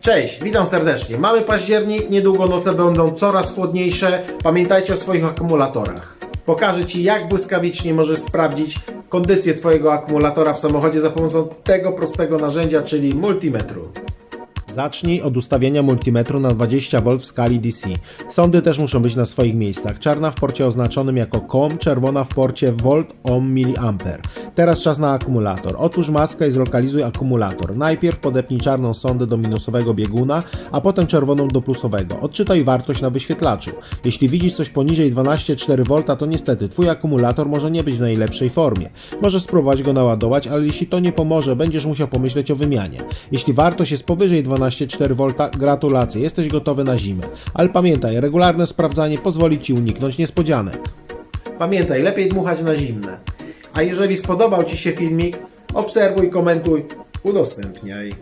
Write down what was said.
Cześć, witam serdecznie. Mamy październik, niedługo noce będą coraz chłodniejsze. Pamiętajcie o swoich akumulatorach. Pokażę Ci, jak błyskawicznie możesz sprawdzić kondycję Twojego akumulatora w samochodzie za pomocą tego prostego narzędzia, czyli multimetru. Zacznij od ustawienia multimetru na 20V w skali DC. Sondy też muszą być na swoich miejscach. Czarna w porcie oznaczonym jako COM, czerwona w porcie volt ohm mA. Teraz czas na akumulator. Otwórz maskę i zlokalizuj akumulator. Najpierw podepnij czarną sondę do minusowego bieguna, a potem czerwoną do plusowego. Odczytaj wartość na wyświetlaczu. Jeśli widzisz coś poniżej 12,4V, to niestety Twój akumulator może nie być w najlepszej formie. Możesz spróbować go naładować, ale jeśli to nie pomoże, będziesz musiał pomyśleć o wymianie. Jeśli wartość jest powyżej 12,4V, gratulacje, jesteś gotowy na zimę. Ale pamiętaj, regularne sprawdzanie pozwoli Ci uniknąć niespodzianek. Pamiętaj, lepiej dmuchać na zimne. A jeżeli spodobał Ci się filmik, obserwuj, komentuj, udostępniaj.